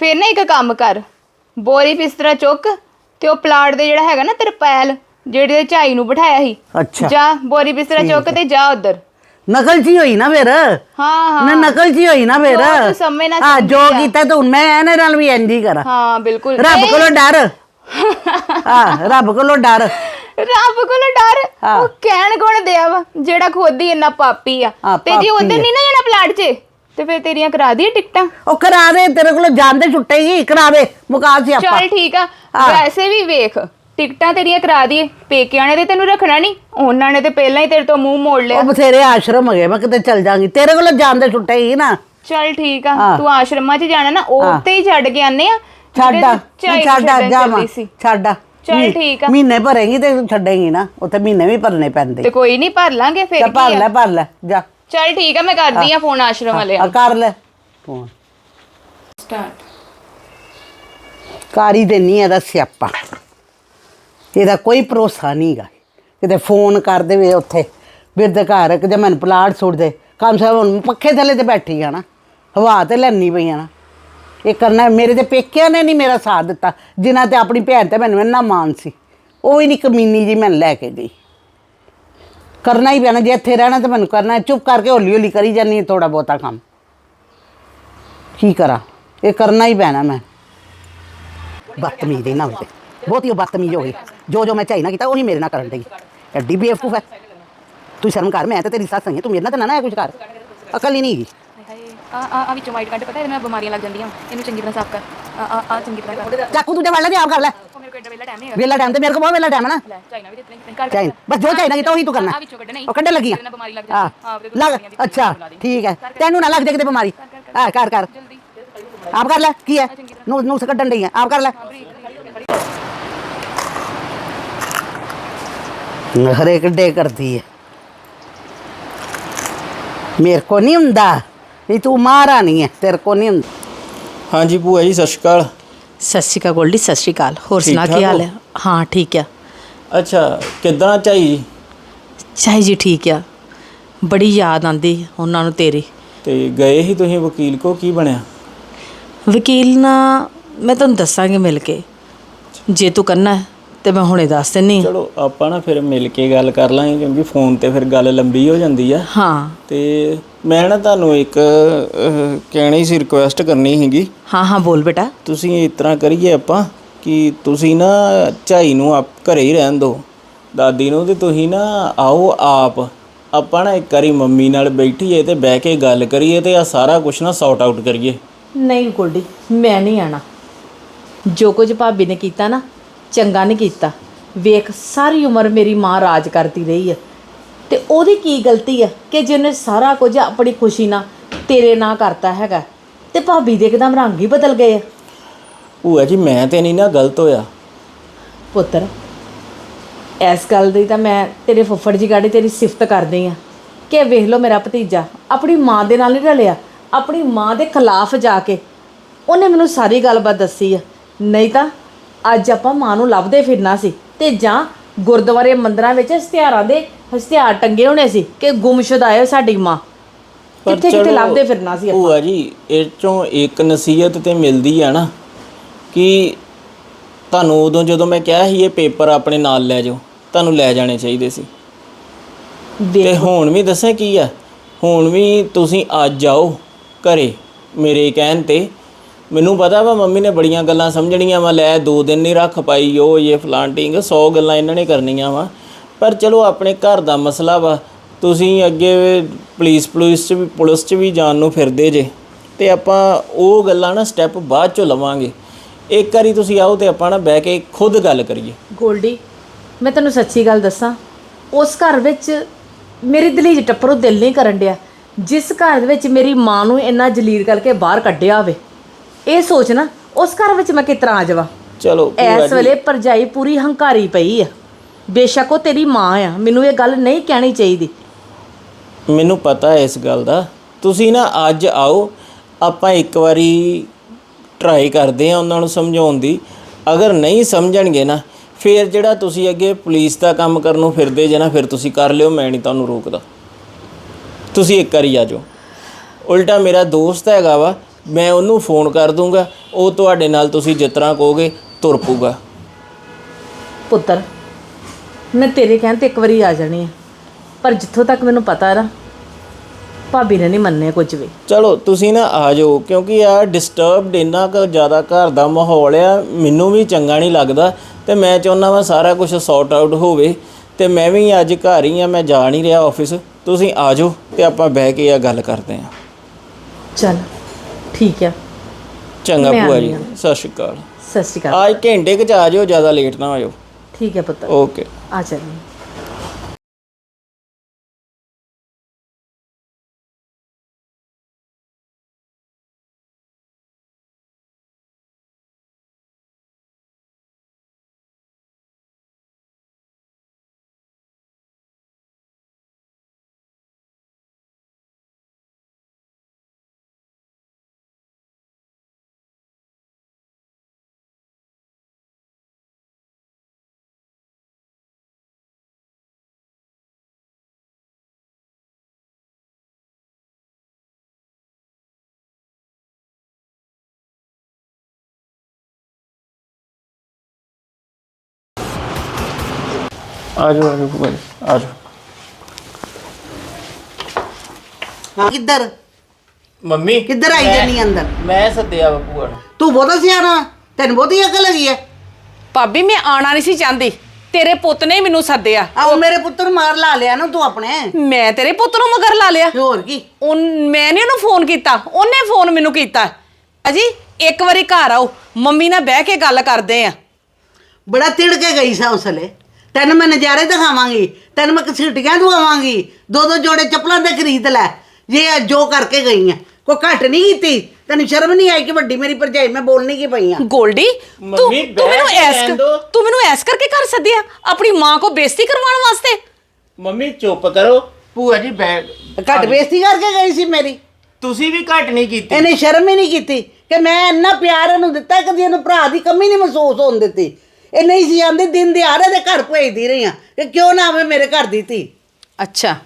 ਫਿਰ ਨਾ ਇੱਕ ਕੰਮ ਕਰ। ਬੋਰੀ ਬਿਸਤਰਾ ਚੁੱਕ ਤੇ ਉਹ ਪਲਾਟ ਦੇ ਜਿਹੜਾ ਹੈਗਾ ਨਾ ਤਰਪੈਲ ਜਿਹੜੇ ਝਾਈ ਨੂੰ ਬਿਠਾਇਆ ਸੀ। ਅੱਛਾ। ਜਾ ਬੋਰੀ ਬਿਸਤਰਾ ਚੁੱਕ ਤੇ ਜਾ ਉਧਰ। ਨਕਲ ਜੀ ਹੋਈ ਨਾ ਫਿਰ। ਹਾਂ ਹਾਂ। ਨਾ ਨਕਲ ਜੀ ਹੋਈ ਨਾ ਫਿਰ। ਤੂੰ ਨਾ ਹਾਂ ਜੋ। ਕੀਤਾ ਤੂੰ। ਮੈਂ ਇਹਨੇ ਨਾਲ ਵੀ ਇੰਜ ਹੀ ਕਰਾਂ। ਹਾਂ ਬਿਲਕੁਲ। ਰੱਬ ਕੋਲੋਂ ਡਰ। ਹਾਂ ਰੱਬ ਕੋਲੋਂ ਡਰ। ਰੱਬ ਕੋਲੋਂ ਡਰ? ਹਾਂ। ਉਹ ਕਹਿਣ ਕੋਣ ਦਿਆ ਵਾ? ਜਿਹੜਾ ਖੁਦ ਹੀ ਇੰਨਾ ਪਾਪੀ ਆ। ਹਾਂ, ਤੇ ਜੇ ਪਾਪੀ ਉਧਰ। ਨਹੀਂ ਨਾ ਜਾਣਾ ਪਲਾਟ 'ਚ ਤੇ ਫਿਰ ਤੇਰੀਆਂ ਕਰਾ ਦੀ ਟਿਕਟਾਂ? ਉਹ ਕਰਾ ਦੇ ਤੇਰੇ ਕੋਲੋਂ ਜਾਣ ਦੇ ਛੁੱਟੇਗੀ ਕਰਾ ਦੇ ਮੁਕਾ ਸੀ ਆਪਾਂ। ਚੱਲ ਠੀਕ ਆ। ਹਾਂ। ਵੈਸੇ ਵੀ ਵੇਖ ਟਿਕਟਾਂ ਤੇਰੀਆਂ ਕਰਾ ਦਈਏ ਪੇਕਿਆਂ ਨੇ ਤੇ ਤੈਨੂੰ ਰੱਖਣਾ ਨਹੀਂ ਉਹਨਾਂ ਨੇ ਤੇ ਪਹਿਲਾਂ ਹੀ ਤੇਰੇ ਤੋਂ ਮੂੰਹ ਮੋੜ ਲਿਆ। ਉਹ ਬਥੇਰੇ ਆਸ਼ਰਮ ਹੈਗੇ ਮੈਂ ਕਿਤੇ ਚੱਲ ਜਾਾਂਗੀ। ਤੇਰੇ ਕੋਲ ਜਾਣ ਦੇ ਛੁੱਟੇ ਹੀ ਨਾ। ਚੱਲ ਠੀਕ ਆ ਹਾਂ। ਤੂੰ ਆਸ਼ਰਮਾਂ 'ਚ ਜਾਣਾ ਨਾ ਉਹ ਤੇ ਹੀ ਛੱਡ ਕੇ ਆਨੇ ਆ ਛੱਡ ਆ। ਝਾਈ ਨੂੰ ਛੱਡ ਆ ਛੱਡਣ ਜਾ ਚੱਲੀ ਸੀ। ਛੱਡ ਆ। ਚੱਲ ਮਹੀ- ਠੀਕ ਆ। ਮਹੀਨੇ ਭਰੇਗੀ ਤੇ ਛੱਡੇਗੀ ਨਾ ਉੱਥੇ ਮਹੀਨੇ ਵੀ ਭਰਨੇ ਪੈਂਦੇ। ਤੇ ਕੋਈ ਨਹੀਂ ਭਰ ਲਾਂਗੇ ਫਿਰ ਚੱਲ ਭਰ ਕੀ ਲੈ ਆ ਭਰ ਲੈ ਜਾ। ਚੱਲ ਠੀਕ ਆ ਮੈਂ ਕਰਦੀ ਆ ਫੋਨ ਆਸ਼ਰਮ ਆ ਵਾਲਿਆਂ ਕਰ ਲੈ। ਫੋਨ। ਸਟਾਰਟ ਕਰ ਹੀ ਦੇਣੀ ਇਹਦਾ ਸਿਆਪਾ। ਇਹਦਾ ਕੋਈ ਭਰੋਸਾ ਨਹੀਂਗਾ ਕਿਤੇ ਫੋਨ ਕਰ ਦੇਵੇ ਉੱਥੇ ਬਿਰਦ ਘਰ ਕਿ ਜੇ ਮੈਨੂੰ ਪਲਾਟ ਸੁੱਟ ਦੇ। ਕਮ ਸੇ ਹੁਣ ਪੱਖੇ ਥੱਲੇ ਤੇ ਬੈਠੀ ਆ ਨਾ ਹਵਾ ਤੇ ਲੈਣੀ ਪਈ ਆ ਨਾ। ਇਹ ਕਰਨਾ ਮੇਰੇ ਤੇ ਪੇਕਿਆਂ ਨੇ ਨਹੀਂ ਮੇਰਾ ਸਾਥ ਦਿੱਤਾ। ਜਿਨ੍ਹਾਂ ਤੇ ਆਪਣੀ ਭੈਣ ਤੇ ਮੈਨੂੰ ਇੰਨਾ ਮਾਣ ਸੀ। ਉਹ ਹੀ ਨਹੀਂ ਕਮੀਨੀ ਜੀ ਮੈਨੂੰ ਲੈ ਕੇ ਗਈ। ਕਰਨਾ ਹੀ ਪੈਣਾ। ਜੇ ਇੱਥੇ ਰਹਿਣਾ ਤਾਂ ਮੈਨੂੰ ਕਰਨਾ ਚੁੱਪ ਕਰਕੇ ਹੌਲੀ ਹੌਲੀ ਕਰੀ ਜਾਨੀ ਥੋੜਾ ਬਹੁਤਾ ਕੰਮ। ਕੀ ਕਰਾਂ? ਇਹ ਕਰਨਾ ਹੀ ਪੈਣਾ ਮੈਂ। ਬਦਤਮੀਜ਼ ਹੀ ਨਾ ਹੋਵੇ ਬਹੁਤ ਹੀ ਬਦਤਮੀਜ਼ ਹੋ ਗਈ। ਜੋ ਜੋ ਮੈਂ ਚਾਹੀ ਨਾ ਕੀਤਾ, ਉਹੀ ਮੇਰੇ ਨਾਲ ਕਰਨ ਡਈ। ਐਡੀ ਬੇਵਕੂਫ ਹੈ। ਤੂੰ ਸ਼ਰਮ ਕਰ, ਮੈਂ ਤੇ ਤੇਰੀ ਸੱਸ ਹੈ ਤੂੰ ਮੇਰੇ ਨਾਲ ਤਾਂ ਨਾ ਨਾ ਕੁਝ ਕਰ। ਅਕਲ ਹੀ ਨਹੀਂ ਹੈਗੀ। ਆ ਆ ਆ ਵਿੱਚੋਂ ਵਾਈਟ ਕੱਢ ਪਤਾ ਇਹਦੇ ਨਾਲ ਬਿਮਾਰੀਆਂ ਲੱਗ ਜਾਂਦੀਆਂ। ਇਹਨੂੰ ਚੰਗੀ ਤਰ੍ਹਾਂ ਸਾਫ਼ ਕਰ। ਆ ਆ ਆ ਚੰਗੀ ਤਰ੍ਹਾਂ ਕਰ। ਚਾਕੂ ਤੂੰ ਤੇ ਫੜ ਲੈ ਤੇ ਆਪ ਕਰ ਲੈ। ਉਹ ਮੇਰੇ ਕੋਲ ਏਡਾ ਵੇਲਾ ਟਾਈਮ ਨਹੀਂ ਵੇਲਾ ਟਾਈਮ ਤੇ ਮੇਰੇ ਕੋਲ ਬਹੁਤ ਵੇਲਾ ਟਾਈਮ ਹੈ ਨਾ। ਲੈ ਚਾਈਨਾ ਵੀ ਦਿੱਤੇ ਨਹੀਂ ਕਰ ਬਸ ਜੋ ਚਾਹੀਦਾ ਕੀਤਾ ਉਹੀ ਤੂੰ ਕਰਨਾ। ਆ ਵਿੱਚੋਂ ਕੱਢਣਾ। ਹੀ ਉਹ ਕੱਢਣ ਲੱਗੀ ਆ। ਇਹਦੇ ਨਾਲ ਬਿਮਾਰੀ ਲੱਗ ਹਾਂ। ਜਾਂਦੀ ਲੱਗ ਅੱਛਾ। ਠੀਕ ਹੈ। ਤੈਨੂੰ ਨਾ ਲੱਗ ਜਾਏ ਕਿਤੇ ਬਿਮਾਰੀ। ਹਾਂ ਕਰ ਕਰ ਜਲਦੀ। ਆਪ ਕਰ ਲੈ ਕੀ ਹੈ? ਨੂੰ ਨੂੰ ਕੱਢਣ ਡਈ ਹੈ। ਆਪ ਕਰ ਲੈ। ਹਰੇਕ ਡੇ ਕਰਦੀ ਹੈ। ਮੇਰੇ ਕੋ ਨਹੀਂ ਹੁੰਦਾ। ਇਹ ਤੂੰ ਮਹਾਰਾਣੀ ਹੈ ਤੇਰੇ ਕੋ ਨਹੀਂ ਹੁੰਦਾ। ਹਾਂਜੀ ਭੂਆ ਜੀ ਸਤਿ ਸ਼੍ਰੀ ਅਕਾਲ। ਸਤਿ ਸ਼੍ਰੀ ਅਕਾਲ ਗੋਲਡੀ ਸਤਿ ਸ਼੍ਰੀ ਅਕਾਲ। ਹੋਰ ਠੀਕ ਸੁਣਾ ਠਾਕ ਕੀ ਹਾਲ ਹੋ? ਹੈ ਹਾਂ ਠੀਕ ਆ ਅੱਛਾ ਕਿੱਦਾਂ ਝਾਈ ਜੀ ਚਾਹੀ ਜੀ ਠੀਕ ਆ ਬੜੀ ਯਾਦ ਆਂਦੀ ਉਹਨਾਂ ਨੂੰ ਤੇਰੀ। ਤੇ ਗਏ ਹੀ ਤੁਸੀਂ ਵਕੀਲ ਕੋ? ਕੀ ਬਣਿਆ? ਵਕੀਲ ਨਾ ਮੈਂ ਤੁਹਾਨੂੰ ਦੱਸਾਂਗੀ ਮਿਲ ਕੇ। ਜੇ ਤੂੰ ਕਰਨਾ ਹੈ ਤੇ ਮੈਂ ਹੁਣੇ ਦੱਸ ਦਿੰਨੀ। ਚਲੋ ਆਪਾਂ ਨਾ ਫਿਰ ਮਿਲ ਕੇ ਗੱਲ ਕਰ ਲਾਂਗੇ ਕਿਉਂਕਿ ਫੋਨ ਤੇ ਫਿਰ ਗੱਲ ਲੰਬੀ ਹੋ ਜਾਂਦੀ ਆ। ਹਾਂ। ਤੇ ਮੈਂ ਨਾ ਤੁਹਾਨੂੰ ਇੱਕ ਅਹ, ਕਹਿਣੀ ਸੀ ਰਿਕੁਐਸਟ ਕਰਨੀ ਸੀਗੀ। ਹਾਂ ਹਾਂ ਬੋਲ ਬੇਟਾ। ਤੁਸੀਂ ਇਸ ਤਰ੍ਹਾਂ ਕਰੀਏ ਆਪਾਂ ਕਿ ਤੁਸੀਂ ਨਾ ਝਾਈ ਨੂੰ ਆਪ ਘਰੇ ਹੀ ਰਹਿਣ ਦਿਓ। ਦਾਦੀ ਨੂੰ ਤੇ ਤੁਸੀਂ ਨਾ ਆਓ ਆਪ। ਆਪਾਂ ਨਾ ਇੱਕ ਵਾਰੀ ਮੰਮੀ ਨਾਲ ਬੈਠੀਏ ਤੇ ਬਹਿ ਕੇ ਗੱਲ ਕਰੀਏ ਤੇ ਆ ਸਾਰਾ ਕੁਝ ਨਾ ਸੌਟ ਆਊਟ ਕਰੀਏ। ਨਹੀਂ ਗੋਲਡੀ ਮੈਂ ਨਹੀਂ ਆਣਾ। ਜੋ ਕੁਝ ਭਾਬੀ ਨੇ ਕੀਤਾ ਨਾ ਚੰਗਾ ਨਹੀਂ ਕੀਤਾ। ਵੇਖ ਸਾਰੀ ਉਮਰ ਮੇਰੀ ਮਾਂ ਰਾਜ ਕਰਦੀ ਰਹੀ ਹੈ ਤੇ ਉਹਦੀ ਕੀ ਗਲਤੀ ਹੈ ਕਿ ਜਿਹਨੇ ਸਾਰਾ ਕੁਝ ਆਪਣੀ ਖੁਸ਼ੀ ਨਾਲ ਤੇਰੇ ਨਾਂ ਕਰਤਾ ਹੈਗਾ ਤੇ ਭਾਬੀ ਦੇ ਇੱਕਦਮ ਰੰਗ ਹੀ ਬਦਲ ਗਏ ਆ। ਭੂਆ ਜੀ ਮੈਂ ਤੇ ਨਹੀਂ ਨਾ ਗਲਤ ਹੋਇਆ। ਪੁੱਤਰ ਇਸ ਗੱਲ ਦੀ ਤਾਂ ਮੈਂ ਤੇਰੇ ਫੁੱਫੜ ਜੀ ਗਾੜੀ ਤੇਰੀ ਸਿਫਤ ਕਰਦੀ ਆ ਕਿ ਵੇਖ ਲਓ ਮੇਰਾ ਭਤੀਜਾ ਆਪਣੀ ਮਾਂ ਦੇ ਨਾਲ ਨਹੀਂ ਰਲਿਆ ਆਪਣੀ ਮਾਂ ਦੇ ਖਿਲਾਫ ਜਾ ਕੇ ਉਹਨੇ ਮੈਨੂੰ ਸਾਰੀ ਗੱਲਬਾਤ ਦੱਸੀ ਆ। ਨਹੀਂ ਤਾਂ ਅੱਜ ਆਪਾਂ ਮਾਂ ਨੂੰ ਲੱਭਦੇ ਫਿਰਨਾ ਸੀ ਤੇ ਜਾਂ ਗੁਰਦੁਆਰੇ ਮੰਦਰਾਂ ਵਿੱਚ ਇਸ਼ਤਿਹਾਰਾਂ ਦੇ ਇਸ਼ਤਿਹਾਰ ਟੰਗੇ ਹੋਣੇ ਸੀ ਕਿ ਗੁੰਮਸ਼ੁਦਾ ਹੈ ਸਾਡੀ ਮਾਂ। ਪਰ ਕਿੱਥੇ ਕਿੱਥੇ ਚਲੋ, ਲੱਭਦੇ ਫਿਰਨਾ ਸੀ ਆਪਾਂ? ਭੂਆ ਜੀ ਇਹ ਚੋਂ ਇੱਕ ਨਸੀਹਤ ਤੇ ਮਿਲਦੀ ਆ ਨਾ ਕਿ ਤੁਹਾਨੂੰ ਉਦੋਂ ਜਦੋਂ ਮੈਂ ਕਿਹਾ ਸੀ ਇਹ ਪੇਪਰ ਆਪਣੇ ਨਾਲ ਲੈ ਜਾਓ ਤੁਹਾਨੂੰ ਲੈ ਜਾਣੇ ਚਾਹੀਦੇ ਸੀ। ਤੇ ਹੁਣ ਵੀ ਦੱਸਾਂ ਕੀ ਆ? ਹੁਣ ਵੀ ਤੁਸੀਂ ਅੱਜ ਆਓ ਘਰੇ ਮੇਰੇ ਕਹਿਣ ਤੇ। ਮੈਨੂੰ ਪਤਾ ਵਾ ਮੰਮੀ ਨੇ ਬੜੀਆਂ ਗੱਲਾਂ ਸਮਝਣੀਆਂ ਵਾ ਲੈ ਦੋ ਦਿਨ ਨਹੀਂ ਰੱਖ ਪਾਈ ਉਹ ਇਹ ਫਲਾਂਟਿੰਗ 100 ਗੱਲਾਂ ਇਹਨਾਂ ਨੇ ਕਰਨੀਆਂ ਵਾ। ਪਰ ਚਲੋ ਆਪਣੇ ਘਰ ਦਾ ਮਸਲਾ ਵਾ ਤੁਸੀਂ ਅੱਗੇ ਪੁਲਿਸ ਪੁਲਿਸ ਚ ਵੀ ਪੁਲਿਸ ਚ ਵੀ ਜਾਣ ਨੂੰ ਫਿਰਦੇ ਜੇ ਤੇ ਆਪਾਂ ਉਹ ਗੱਲਾਂ ਨਾ ਸਟੈਪ ਬਾਅਦ ਚੋਂ ਲਵਾਂਗੇ। ਇੱਕ ਵਾਰੀ ਤੁਸੀਂ ਆਓ ਤੇ ਆਪਾਂ ਨਾ ਬਹਿ ਕੇ ਖੁਦ ਗੱਲ ਕਰੀਏ। ਗੋਲਡੀ ਮੈਂ ਤੈਨੂੰ ਸੱਚੀ ਗੱਲ ਦੱਸਾਂ ਉਸ ਘਰ ਵਿੱਚ ਮੇਰੀ ਦਲੀਜ ਟੱਪਰੋਂ ਦਿਲ ਨਹੀਂ ਕਰਨ ਡਿਆ ਜਿਸ ਘਰ ਦੇ ਵਿੱਚ ਮੇਰੀ ਮਾਂ ਨੂੰ ਇੰਨਾ ਜਲੀਲ ਕਰਕੇ ਬਾਹਰ ਕੱਢਿਆ ਹੋਵੇ। ਇਹ ਸੋਚ ਨਾ ਉਸ ਘਰ ਵਿੱਚ ਮੈਂ ਕਿਸ ਤਰ੍ਹਾਂ ਆ ਜਾਵਾਂ? ਚਲੋ ਇਸ ਵੇਲੇ ਪਰਜਾਈ ਪੂਰੀ ਹੰਕਾਰੀ ਪਈ ਆ। ਬੇਸ਼ੱਕ ਉਹ ਤੇਰੀ ਮਾਂ ਆ। ਮੈਨੂੰ ਇਹ ਗੱਲ ਨਹੀਂ ਕਹਿਣੀ ਚਾਹੀਦੀ। ਮੈਨੂੰ ਪਤਾ ਹੈ ਇਸ ਗੱਲ ਦਾ। ਤੁਸੀਂ ਨਾ ਅੱਜ ਆਓ। ਆਪਾਂ ਇੱਕ ਵਾਰੀ ਟਰਾਈ ਕਰਦੇ ਆ ਉਹਨਾਂ ਨੂੰ ਸਮਝਾਉਣ ਦੀ। ਅਗਰ ਨਹੀਂ ਸਮਝਣਗੇ ਨਾ ਫਿਰ ਜਿਹੜਾ ਤੁਸੀਂ ਅੱਗੇ ਪੁਲਿਸ ਦਾ ਕੰਮ ਕਰਨ ਨੂੰ ਫਿਰਦੇ ਜੇ ਨਾ ਫਿਰ ਤੁਸੀਂ ਕਰ ਲਿਓ ਮੈਂ ਨਹੀਂ ਤੁਹਾਨੂੰ ਰੋਕਦਾ। ਤੁਸੀਂ ਇੱਕ ਵਾਰੀ ਆ ਜਾਓ। ਉਲਟਾ ਮੇਰਾ ਦੋਸਤ ਹੈਗਾ ਵਾ ਮੈਂ ਉਹਨੂੰ ਫੋਨ ਕਰ ਦੂੰਗਾ। ਉਹ ਤੁਹਾਡੇ ਨਾਲ ਤੁਸੀਂ ਜਿਸ ਤਰ੍ਹਾਂ ਕਹੋਗੇ ਤੁਰ ਪੂਗਾ ਪੁੱਤਰ ਮੈਂ ਤੇਰੇ ਕਹਿਣ ਤੇ ਇੱਕ ਵਾਰੀ ਆ ਜਾਣੀ ਆ। ਪਰ ਜਿੱਥੋਂ ਤੱਕ ਮੈਨੂੰ ਪਤਾ ਨਾ ਭਾਬੀ ਨੇ ਨਹੀਂ ਮੰਨਿਆ ਕੁਝ ਵੀ। ਚਲੋ ਤੁਸੀਂ ਨਾ ਆ ਜਾਓ ਕਿਉਂਕਿ ਆ ਡਿਸਟਰਬਡ ਇੰਨਾ ਕੁ ਜ਼ਿਆਦਾ ਘਰ ਦਾ ਮਾਹੌਲ ਆ ਮੈਨੂੰ ਵੀ ਚੰਗਾ ਨਹੀਂ ਲੱਗਦਾ ਤੇ ਮੈਂ ਚਾਹੁੰਦਾ ਵਾਂ ਸਾਰਾ ਕੁਝ ਸੌਰਟ ਆਊਟ ਹੋਵੇ ਤੇ ਮੈਂ ਵੀ ਅੱਜ ਘਰ ਹੀ ਆ ਮੈਂ ਜਾ ਨਹੀਂ ਰਿਹਾ ਆਫਿਸ ਤੁਸੀਂ ਆ ਜਾਓ ਤੇ ਆਪਾਂ ਬਹਿ ਕੇ ਆ ਗੱਲ ਕਰਦੇ ਆ। ਚੱਲ ਠੀਕ ਆ। ਚੰਗਾ ਮੈਂ ਭੂਆ ਜੀ ਹਾਂ। ਸਤਿ ਸ਼੍ਰੀ ਅਕਾਲ। ਸਤਿ ਸ਼੍ਰੀ ਅਕਾਲ। ਅੱਜ ਘੰਟੇ ਕੁ ਚ ਆ ਜਾਓ ਜ਼ਿਆਦਾ ਲੇਟ ਨਾ ਹੋਇਓ ਠੀਕ ਹੈ ਪੁੱਤਰ ਓਕੇ ਆ ਚੱਲੀ ਆ ਜਾਓ ਆ ਜਾਓ ਭੂਆ ਜੀ ਆ ਜਾਓ ਹਾਂ ਕਿੱਧਰ? ਮੰਮੀ ਕਿੱਧਰ ਆਈ ਮੈਂ- ਜਾਨੀ ਅੰਦਰ? ਮੈਂ ਸੱਦਿਆ ਵਾ ਭੂਆ ਨੂੰ। ਤੂੰ ਬਹੁਤਾ ਸਿਆਣਾ ਤੈਨੂੰ ਬਹੁਤੀ ਅਕਲ ਹੈਗੀ ਹੈ ਭਾਬੀ ਮੈਂ ਆਣਾ ਨਹੀਂ ਸੀ ਚਾਹੁੰਦੀ। ਤੇਰੇ ਪੁੱਤ ਨੇ ਮੈਨੂੰ ਸੱਦਿਆ। ਆਹ ਮੇਰੇ ਪੁੱਤਰ ਮਾਰ ਲਾ ਲਿਆ ਨਾ ਤੂੰ ਆਪਣੇ। ਮੈਂ ਤੇਰੇ ਪੁੱਤ ਨੂੰ ਮਗਰ ਲਾ ਲਿਆ। ਤੇ ਹੋਰ ਕੀ? ਉਹ ਮੈਂ ਨਹੀਂ ਉਹਨੂੰ ਫੋਨ ਕੀਤਾ। ਉਹਨੇ ਫੋਨ ਮੈਨੂੰ ਕੀਤਾ। ਅਜੀ ਇੱਕ ਵਾਰੀ ਘਰ ਆਓ। ਮੰਮੀ ਨਾਲ ਬਹਿ ਕੇ ਗੱਲ ਕਰਦੇ ਆ। ਬੜਾ ਤਿੜ ਕੇ ਗਈ ਸਾ ਉਸਲੇ ਤੈਨੂੰ ਮੈਂ ਨਜ਼ਾਰੇ ਦਿਖਾਵਾਂਗੀ ਤੈਨੂੰ ਮੈਂ ਕਸੀਟੀਆਂ ਦਵਾਵਾਂਗੀ ਦੋ ਦੋ ਜੋੜੇ ਚੱਪਲਾਂ ਦੇ ਖਰੀਦ ਲੈ ਜੇ ਇਹ ਜੋ ਕਰਕੇ ਗਈ ਆ। ਕੋਈ ਘੱਟ ਨਹੀਂ ਕੀਤੀ ਤੈਨੂੰ ਸ਼ਰਮ ਨਹੀਂ ਆਈ ਕਿ ਵੱਡੀ ਮੇਰੀ ਭਰਜਾਈ ਮੈਂ ਬੋਲਣੀ ਕੀ ਪਈ ਆ? ਗੋਲਡੀ ਤੂੰ ਮੰਮੀ, ਤੂੰ ਮੈਨੂੰ ਕੇ ਐਸ ਰਹਿਣ ਦਿਓ। ਤੂੰ ਮੈਨੂੰ ਐਸ ਕਰਕੇ ਘਰ ਸੱਦਿਆ? ਆਪਣੀ ਮਾਂ ਕੋ ਬੇਇੱਜ਼ਤੀ ਕਰਵਾਉਣ ਵਾਸਤੇ? ਮੰਮੀ ਚੁੱਪ ਕਰੋ। ਭੂਆ ਜੀ ਬੈਗ ਘੱਟ ਬੇਇੱਜ਼ਤੀ ਕਰਕੇ ਗਈ ਸੀ ਮੇਰੀ। ਤੁਸੀਂ ਵੀ ਘੱਟ ਨਹੀਂ ਕੀਤੀ। ਇਹਨੇ ਸ਼ਰਮ ਹੀ ਨਹੀਂ ਕੀਤੀ ਕਿ ਮੈਂ ਇੰਨਾ ਪਿਆਰ ਇਹਨੂੰ ਦਿੱਤਾ ਕਦੀ ਇਹਨੂੰ ਭਰਾ ਦੀ ਕਮੀ ਨਹੀਂ ਮਹਿਸੂਸ ਹੋਣ ਦਿੱਤੀ। ਇਹ ਨਹੀਂ ਸੀ ਆਂਦੀ ਦਿਨ ਦਿਹਾੜੇ ਦੇ ਘਰ ਭੇਜਦੀ ਰਹੀ ਆ ਕਿ ਕਿਉਂ ਨਾ ਆਵੇ ਮੇਰੇ ਘਰ ਦੀ ਧੀ। ਅੱਛਾ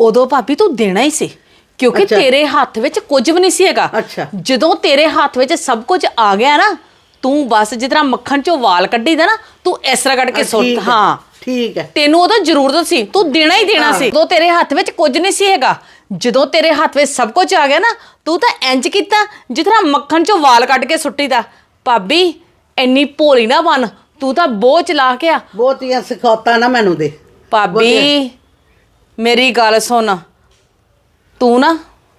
ਉਦੋਂ ਭਾਬੀ ਤੂੰ ਦੇਣਾ ਹੀ ਸੀ ਕਿਉਂਕਿ ਅੱਛਾ। ਤੇਰੇ ਹੱਥ ਵਿੱਚ ਕੁਝ ਵੀ ਨਹੀਂ ਸੀ ਹੈਗਾ। ਅੱਛਾ। ਜਦੋਂ ਤੇਰੇ ਹੱਥ ਵਿੱਚ ਸਭ ਕੁਝ ਆ ਗਿਆ ਨਾ ਤੂੰ ਬਸ ਜਿਸ ਤਰ੍ਹਾਂ ਮੱਖਣ ਚੋਂ ਵਾਲ ਕੱਢੀਦਾ ਨਾ ਤੂੰ ਇਸ ਤਰ੍ਹਾਂ ਕੱਢ ਕੇ ਠੀਕ ਸੁੱਟ ਹੈ, ਹਾਂ। ਠੀਕ ਹੈ। ਤੈਨੂੰ ਉਹਦਾ ਜ਼ਰੂਰਤ ਸੀ ਤੂੰ ਦੇਣਾ ਹੀ ਦੇਣਾ ਸੀ। ਜਦੋਂ ਤੇਰੇ ਹੱਥ ਵਿੱਚ ਕੁਝ ਨਹੀਂ ਸੀ ਹੈਗਾ ਜਦੋਂ ਤੇਰੇ ਹੱਥ ਵਿੱਚ ਸਭ ਕੁਝ ਆ ਗਿਆ ਨਾ ਤੂੰ ਤਾਂ ਇੰਜ ਕੀਤਾ ਜਿਸ ਤਰ੍ਹਾਂ ਮੱਖਣ ਚੋਂ ਵਾਲ ਕੱਢ ਕੇ ਸੁੱਟੀਦਾ ਭਾਬੀ ਇੰਨੀ ਭੋਲੀ ਨਾ ਬਣ ਤੂੰ ਤਾਂ ਬੋਝ ਚਲਾ ਕੇ ਆ। ਬਹੁਤੀਆਂ ਸਿਖੌਤਾਂ ਨਾ ਮੈਨੂੰ ਦੇ। ਭਾਬੀ ਮੇਰੀ ਗੱਲ ਸੁਣ। ਤੂੰ ਨਾ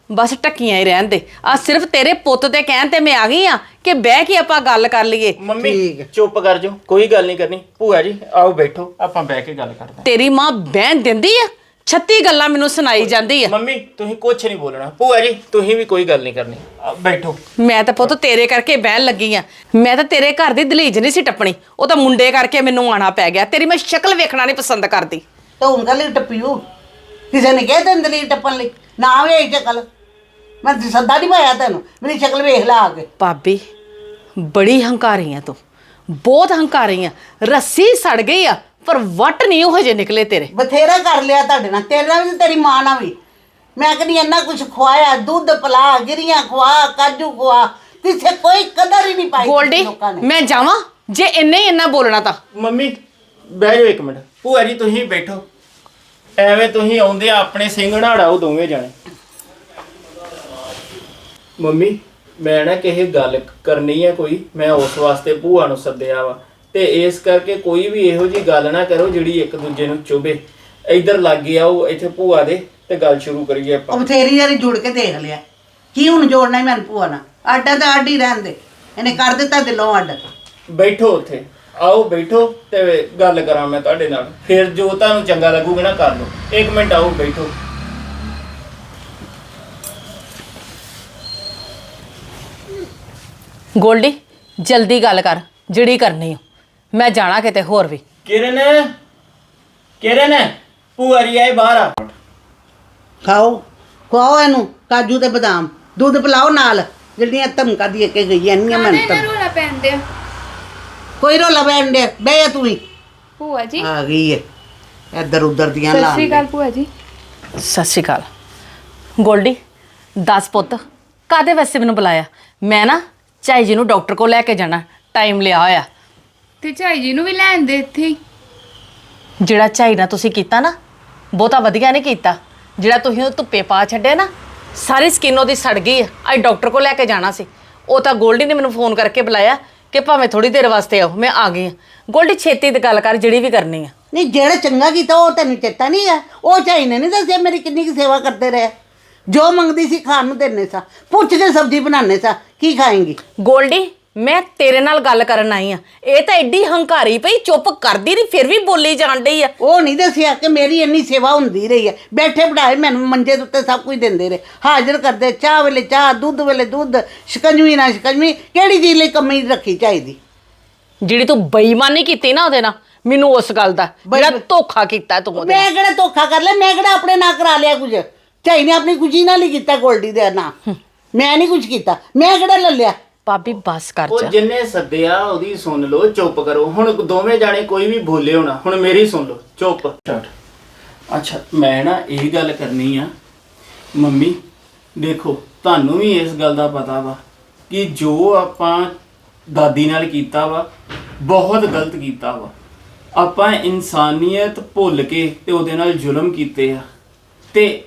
ਬਸ ਟੱਕੀਆਂ ਹੀ ਰਹਿਣ ਦੇ। ਆ ਸਿਰਫ ਤੇਰੇ ਪੁੱਤ ਦੇ ਕਹਿਣ ਤੇ ਮੈਂ ਆ ਗਈ ਆ ਕਿ ਬਹਿ ਕੇ ਆਪਾਂ ਗੱਲ ਕਰ ਲਈਏ। ਮੰਮੀ। ਚੁੱਪ ਕਰ ਜਾਓ ਕੋਈ ਗੱਲ ਨਹੀਂ ਕਰਨੀ। ਭੂਆ ਜੀ ਆਓ ਬੈਠੋ ਆਪਾਂ ਬਹਿ ਕੇ ਗੱਲ ਕਰਦੇ ਤੇਰੀ ਮਾਂ ਬਹਿਣ ਦਿੰਦੀ ਆ? 36 ਗੱਲਾਂ ਮੈਨੂੰ ਸੁਣਾਈ ਜਾਂਦੀ ਆ। ਮੰਮੀ ਤੁਸੀਂ ਕੁਝ ਨਹੀਂ ਬੋਲਣਾ। ਭੂਆ ਜੀ ਤੁਸੀਂ ਵੀ ਕੋਈ ਗੱਲ ਨਹੀਂ ਕਰਨੀ। ਆ, ਬੈਠੋ। ਮੈਂ ਤਾਂ ਪੁੱਤ ਤੇਰੇ ਕਰਕੇ ਬਹਿਣ ਲੱਗੀ ਆ। ਮੈਂ ਤਾਂ ਤੇਰੇ ਘਰ ਦੀ ਦਲੀਜ ਨਹੀਂ ਸੀ ਟੱਪਣੀ। ਉਹ ਤਾਂ ਮੁੰਡੇ ਕਰਕੇ ਮੈਨੂੰ ਆਣਾ ਪੈ ਗਿਆ। ਤੇਰੀ ਮੈਂ ਸ਼ਕਲ ਵੇਖਣਾ ਨਹੀਂ ਪਸੰਦ ਕਰਦੀ। ਤਾਂ ਹੁਣ ਕੱਲ ਟੱਪੀਓ ਕਿਸੇ ਨੇ ਕਿਹਾ ਤੈਨੂੰ ਦਲੀਲ ਟੱਪਣ ਲਈ? ਨਾ ਵੇ ਸ਼ਕਲ ਮੈਂ ਸੱਦਾ ਨਹੀਂ ਪਾਇਆ ਤੈਨੂੰ। ਮੇਰੀ ਸ਼ਕਲ ਵੇਖ ਲੈ ਆ ਕੇ। ਭਾਬੀ ਬੜੀ ਹੰਕਾਰੀ ਆ ਤੂੰ। ਬਹੁਤ ਹੰਕਾਰੀ ਆ। ਰੱਸੀ ਸੜ ਗਈ ਆ। ਪਰ ਵੱਟ ਨਹੀਂ ਉਹ ਹਜੇ ਨਿਕਲੇ ਤੇਰੇ। ਬਥੇਰਾ ਕਰ ਲਿਆ ਤੁਹਾਡੇ ਨਾਲ ਤੇਰੇ ਨਾਲ ਵੀ ਤੇ ਤੇਰੀ ਮਾਂ ਨਾਲ ਵੀ। ਮੈਂ ਕਹਿੰਦੀ ਇੰਨਾ ਕੁਝ ਖਵਾਇਆ ਦੁੱਧ ਪਲਾ ਗਿਰੀਆਂ ਖਵਾ ਕਾਜੂ ਖਵਾ ਕਿਸੇ ਕੋਈ ਕਦਰ ਹੀ ਨਹੀਂ ਪਾਈ ਗੋਲਡੀ ਲੋਕਾਂ ਨੇ। ਮੈਂ ਜਾਵਾਂ? ਜੇ ਇੰਨੇ ਹੀ ਇੰਨਾ ਬੋਲਣਾ ਤਾਂ। ਮੰਮੀ ਬਹਿ ਜਾਓ ਇੱਕ ਮਿੰਟ। ਭੂਆ ਜੀ ਤੁਸੀਂ ਬੈਠੋ। ਐਵੇਂ ਤੁਸੀਂ ਆਉਂਦੇ ਆ ਆਪਣੇ ਸਿੰਘ ਨਾੜਾਓ ਦੋਵੇਂ ਜਾਣੇ। ਮੰਮੀ ਮੈਂ ਨਾ ਕਿਸੇ ਗੱਲ ਕਰਨੀ ਹੈ ਕੋਈ ਮੈਂ ਉਸ ਵਾਸਤੇ ਭੂਆ ਨੂੰ ਸੱਦਿਆ ਵਾ। ਤੇ ਇਸ ਕਰਕੇ ਕੋਈ ਵੀ ਇਹੋ ਜੀ ਗੱਲ ਨਾ ਕਰੋ ਜਿਹੜੀ ਇੱਕ ਦੂਜੇ ਨੂੰ ਚੁਭੇ। ਇੱਧਰ ਲੱਗ ਆਓ ਇੱਥੇ ਭੂਆ ਦੇ ਤੇ ਗੱਲ ਸ਼ੁਰੂ ਕਰੀਏ ਆਪਾਂ। ਉਹ ਬਥੇਰੀ ਵਾਰੀ ਜੁੜ ਕੇ ਦੇਖ ਲਿਆ। ਕੀ ਹੁਣ ਜੋੜਨਾ ਹੀ ਮੈਨੂੰ ਭੂਆ ਨਾਲ? ਆਡਾ ਤਾਂ ਆਡੀ ਰਹਿਣ ਦੇ ਇਹਨੇ ਕਰ ਦਿੱਤਾ ਦਿਲੋਂ ਅੱਡ। ਬੈਠੋ ਉੱਥੇ। ਆਓ ਬੈਠੋ ਤੇ ਗੱਲ ਕਰਾਂ ਮੈਂ ਤੁਹਾਡੇ ਨਾਲ। ਫਿਰ ਜੋ ਤੁਹਾਨੂੰ ਚੰਗਾ ਲੱਗੂਗਾ ਨਾ ਕਰ ਲਓ। ਇੱਕ ਮਿੰਟ ਆਓ ਬੈਠੋ। ਗੋਲਡੀ ਜਲਦੀ ਗੱਲ ਕਰ ਜਿਹੜੀ ਕਰਨੀ ਓ ਮੈਂ ਜਾਣਾ ਕਿਤੇ ਹੋਰ ਵੀ। ਕਿਰਨ ਕਿਰਨ ਭੂਆ ਜੀ ਆਏ ਬਾਹਰ ਆ। ਖਾਓ ਖਵਾਓ ਇਹਨੂੰ ਕਾਜੂ ਤੇ ਬਦਾਮ। ਦੁੱਧ ਪਿਲਾਓ ਨਾਲ ਜਿਹੜੀਆਂ ਧਮਕਾ ਦੀ ਕੇ ਗਈ ਇੰਨੀਆਂ ਮੈਨੂੰ ਕਾਹਦੇ ਤਾਂ ਨਾਲ ਰੋਲਾ ਪੈਂਦੇ ਆ ਕੋਈ ਰੋਲਾ ਬੈਣ ਦੇ ਬਹਿ ਜਾ ਤੂੰ ਹੀ ਭੂਆ ਜੀ। ਆ ਗਈ ਏ। ਇੱਧਰ ਉੱਧਰ ਦੀਆਂ ਸਤਿ ਲਾ ਸ਼੍ਰੀ ਅਕਾਲ ਭੂਆ ਜੀ। ਸਤਿ ਸ਼੍ਰੀ ਅਕਾਲ। ਗੋਲਡੀ ਦੱਸ ਪੁੱਤ ਕਾਦੇ ਵਾਸਤੇ ਮੈਨੂੰ ਬੁਲਾਇਆ? ਮੈਂ ਨਾ ਚਾਈ ਜੀ ਨੂੰ ਡਾਕਟਰ ਕੋਲ ਲੈ ਕੇ ਜਾਣਾ। ਟਾਈਮ ਲਿਆ ਹੋਇਆ। ਤੇ ਝਾਈ ਜੀ ਨੂੰ ਵੀ ਲੈਣ ਦੇ ਇੱਥੇ ਹੀ। ਜਿਹੜਾ ਝਾਈ ਨਾਲ ਤੁਸੀਂ ਕੀਤਾ ਨਾ ਬਹੁਤਾ ਵਧੀਆ ਨਹੀਂ ਕੀਤਾ। ਜਿਹੜਾ ਤੁਸੀਂ ਉਹ ਧੁੱਪੇ ਪਾ ਛੱਡਿਆ ਨਾ ਸਾਰੀ ਸਕਿਨ ਉਹਦੀ ਸੜ ਗਈ ਆ। ਅੱਜ ਡਾਕਟਰ ਕੋਲ ਲੈ ਕੇ ਜਾਣਾ ਸੀ। ਉਹ ਤਾਂ ਗੋਲਡੀ ਨੇ ਮੈਨੂੰ ਫੋਨ ਕਰਕੇ ਬੁਲਾਇਆ ਕਿ ਭਾਵੇਂ ਥੋੜੀ ਦੇਰ ਵਾਸਤੇ ਆਓ ਮੈਂ ਆ ਗਈ ਆ। ਗੋਲਡੀ ਛੇਤੀ ਤੇ ਗੱਲ ਕਰ ਜਿਹੜੀ ਵੀ ਕਰਨੀ ਆ। ਨਹੀਂ ਜਿਹੜਾ ਚੰਗਾ ਕੀਤਾ ਉਹ ਤੈਨੂੰ ਚੇਤਾ ਨਹੀਂ ਆ। ਉਹ ਝਾਈ ਨੇ ਨਹੀਂ ਦੱਸਿਆ ਮੇਰੀ ਕਿੰਨੀ ਕੁ ਸੇਵਾ ਕਰਦੇ ਰਹੇ। ਜੋ ਮੰਗਦੀ ਸੀ ਖਾਣ ਨੂੰ ਦਿੰਨੇ ਸਾ। ਪੁੱਛ ਕੇ ਸਬਜ਼ੀ ਬਣਾਉਂਦੇ ਸਾ। ਕੀ ਖਾਏਂਗੀ? ਗੋਲਡੀ ਮੈਂ ਤੇਰੇ ਨਾਲ ਗੱਲ ਕਰਨ ਆਈ ਆ। ਇਹ ਤਾਂ ਐਡੀ ਹੰਕਾਰੀ ਪਈ ਚੁੱਪ ਕਰਦੀ ਨਹੀਂ ਫਿਰ ਵੀ ਬੋਲੀ ਜਾਣ ਡਈ ਆ। ਉਹ ਨਹੀਂ ਦੱਸਿਆ ਕਿ ਮੇਰੀ ਇੰਨੀ ਸੇਵਾ ਹੁੰਦੀ ਰਹੀ ਹੈ ਬੈਠੇ ਬਿਠਾਏ ਮੈਨੂੰ ਮੰਜੇ ਦੇ ਉੱਤੇ ਸਭ ਕੁਝ ਦਿੰਦੇ ਰਹੇ। ਹਾਜ਼ਰ ਕਰਦੇ ਚਾਹ ਵੇਲੇ ਚਾਹ ਦੁੱਧ ਵੇਲੇ ਦੁੱਧ ਸ਼ਿਕੰਜਵੀ ਨਾ ਸ਼ਿਕੰਜਵੀ ਕਿਹੜੀ ਚੀਜ਼ ਲਈ ਕਮੀ ਰੱਖੀ ਚਾਹੀਦੀ? ਜਿਹੜੀ ਤੂੰ ਬੇਈਮਾਨੀ ਕੀਤੀ ਨਾ ਉਹਦੇ ਨਾਲ ਮੈਨੂੰ ਉਸ ਗੱਲ ਦਾ ਜਿਹੜਾ ਧੋਖਾ ਕੀਤਾ ਤੂੰ ਉਹਦੇ ਨਾਲ। ਮੈਂ ਕਿਹੜਾ ਧੋਖਾ ਕਰ ਲਿਆ? ਮੈਂ ਕਿਹੜਾ ਆਪਣੇ ਨਾਲ ਕਰਾ ਲਿਆ ਕੁਝ? ਝਾਈ ਨੇ ਆਪਣੀ ਖੁਸ਼ੀ ਨਾਲ ਹੀ ਕੀਤਾ ਗੋਲਡੀ ਦੇ ਨਾਂ। ਮੈਂ ਨਹੀਂ ਕੁਝ ਕੀਤਾ। ਮੈਂ ਕਿਹੜਾ ਲੈ ਲਿਆ? ਭਾਬੀ ਬਸ ਕਰ ਉਹ ਜਾ। ਜਿੰਨੇ ਸੱਦਿਆ ਉਹਦੀ ਸੁਣ ਲਓ ਚੁੱਪ ਕਰੋ। ਹੁਣ ਦੋਵੇਂ ਜਾਣੇ ਕੋਈ ਵੀ ਬੋਲੇ ਹੋਣਾ ਹੁਣ ਮੇਰੀ ਸੁਣ ਲਓ ਚੁੱਪ। ਅੱਛਾ ਮੈਂ ਨਾ ਇਹ ਗੱਲ ਕਰਨੀ ਆ। ਮੰਮੀ ਦੇਖੋ ਤੁਹਾਨੂੰ ਵੀ ਇਸ ਗੱਲ ਦਾ ਪਤਾ ਵਾ ਕਿ ਜੋ ਆਪਾਂ ਦਾਦੀ ਨਾਲ ਕੀਤਾ ਵਾ ਬਹੁਤ ਗਲਤ ਕੀਤਾ ਵਾ। ਆਪਾਂ ਇਨਸਾਨੀਅਤ ਭੁੱਲ ਕੇ ਤੇ ਉਹਦੇ ਨਾਲ ਜ਼ੁਲਮ ਕੀਤੇ ਆ। ਤੇ